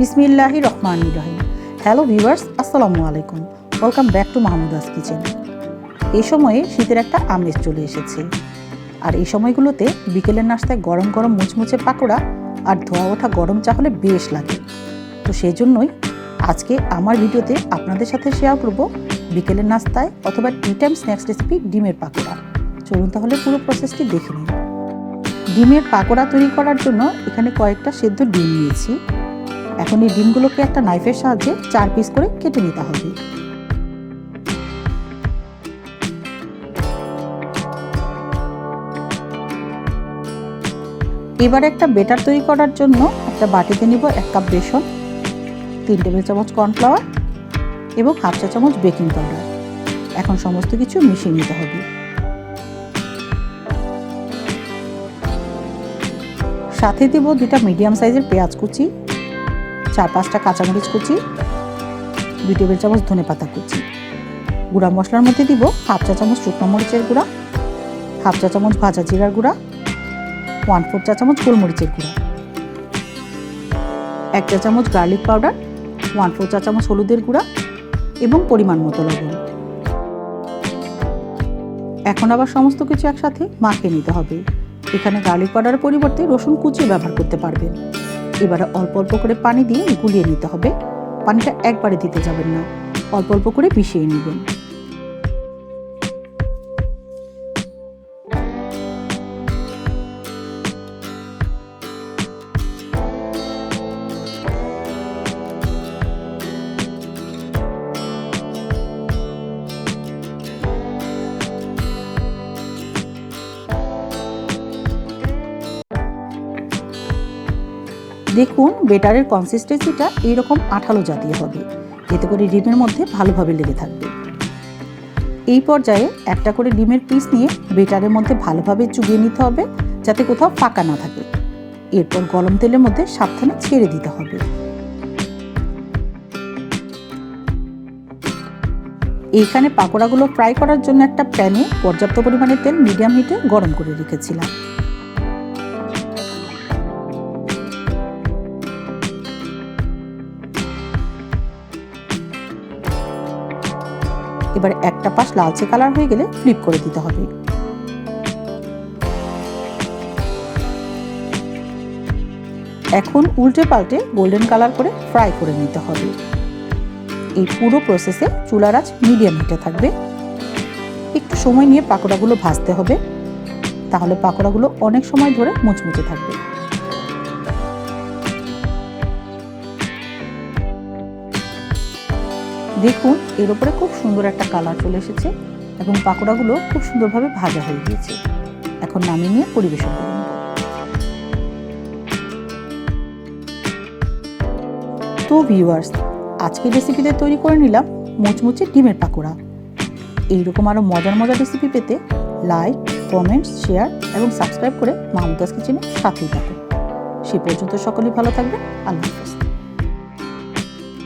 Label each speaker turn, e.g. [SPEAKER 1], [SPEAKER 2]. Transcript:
[SPEAKER 1] বিসমিল্লাহি রহমান রহিম। Hello viewers, আসসালামু আলাইকুম। Welcome back to Mahmuda's kitchen. এই সময়ে শীতের একটা আমেজ চলে এসেছে। আর এই সময়গুলোতে বিকেলের নাস্তায় গরম গরম মুচমুচে পাকোড়া আর ধোয়া ওঠা গরম চা হলে বেশ লাগে। তো সেই জন্যই আজকে আমার ভিডিওতে আপনাদের সাথে শেয়ার করব বিকেলের নাস্তায় অথবা টি টাইম স্ন্যাক্স রেসিপি ডিমের পাকোড়া। চলুন তাহলে পুরো প্রসেসটি দেখে নিন ডিমের পাকোড়া তৈরি করার জন্য এখানে কয়েকটা সেদ্ধ ডিম নিয়েছি। এখন এই ডিমগুলোকে একটা নাইফের সাহায্যে চার পিস করে কেটে নিতে হবে। এবারে একটা বেটার তৈরি করার জন্য একটা বাটিতে নিব এক কাপ বেসন, তিন টেবিল চামচ কর্নফ্লাওয়ার এবং হাফ চা চামচ বেকিং পাউডার এখন সমস্ত কিছু মিশিয়ে নিতে হবে। সাথে দেব দুটা মিডিয়াম সাইজের পেঁয়াজ কুচি চার পাঁচটা কাঁচামরিচ কুচি, দুই টেবিল চামচ ধনে পাতা কুচি। গুঁড়া মশলার মধ্যে দিব হাফ চা চামচ শুকনো মরিচের গুঁড়া, হাফ চা চামচ ভাজা জিরার গুঁড়া, ওয়ান ফোর চা চামচ গোলমরিচের গুঁড়া। এক চা চামচ গার্লিক পাউডার, ওয়ান ফোর চা চামচ হলুদের গুঁড়া এবং পরিমাণ মতো লবণ। এখন আবার সমস্ত কিছু একসাথে মাখিয়ে নিতে হবে। এখানে গার্লিক পাউডারের পরিবর্তে রসুন কুচি ব্যবহার করতে পারবেন। এবারে অল্প অল্প করে পানি দিয়ে গুলিয়ে নিতে হবে। পানিটা একবারে দিতে যাবেন না। অল্প অল্প করে মিশিয়ে নেবেন। দেখুন, বেটারের কনসিস্টেন্সিটা এইরকম আঠালো জাতীয় হবে। এতে করে ডিমের মধ্যে ভালোভাবে লেগে থাকবে। এই পর্যায়ে একটা করে ডিমের পিস নিয়ে বেটারের মধ্যে ভালোভাবে চুবিয়ে নিতে হবে, যাতে কোথাও ফাঁকা না থাকে। এরপর গরম তেলের মধ্যে সাবধানে ছেড়ে দিতে হবে। এইখানে পাকোড়াগুলো ফ্রাই করার জন্য একটা প্যানে পর্যাপ্ত পরিমাণে তেল মিডিয়াম হিটে গরম করে রেখেছিলাম। এবার একটা পাশ লালচে কালার হয়ে গেলে ফ্লিপ করে দিতে হবে। এখন উল্টে পাল্টে গোল্ডেন কালার করে ফ্রাই করে নিতে হবে। এই পুরো প্রসেসে চুলার আঁচ মিডিয়াম হিটে থাকবে। একটু সময় নিয়ে পাকোড়াগুলো ভাজতে হবে। তাহলে পাকোড়াগুলো অনেক সময় ধরে মুচমুচে থাকবে। দেখুন, এর উপরে খুব সুন্দর একটা কালার চলে এসেছে এবং পাকোড়াগুলো খুব সুন্দরভাবে ভাজা হয়ে গিয়েছে। এখন নামিয়ে নিয়ে পরিবেশন করুন তো ভিউয়ার্স আজকের রেসিপিতে তৈরি করে নিলাম মুচমুচে ডিমের পাকোড়া। এইরকম আরও মজার মজার রেসিপি পেতে লাইক কমেন্টস শেয়ার এবং সাবস্ক্রাইব করে মাহমুদাস কিচেনে সাথেই থাকুন। সে পর্যন্ত সকলেই ভালো থাকবেন। আল্লাহ হাফিজ।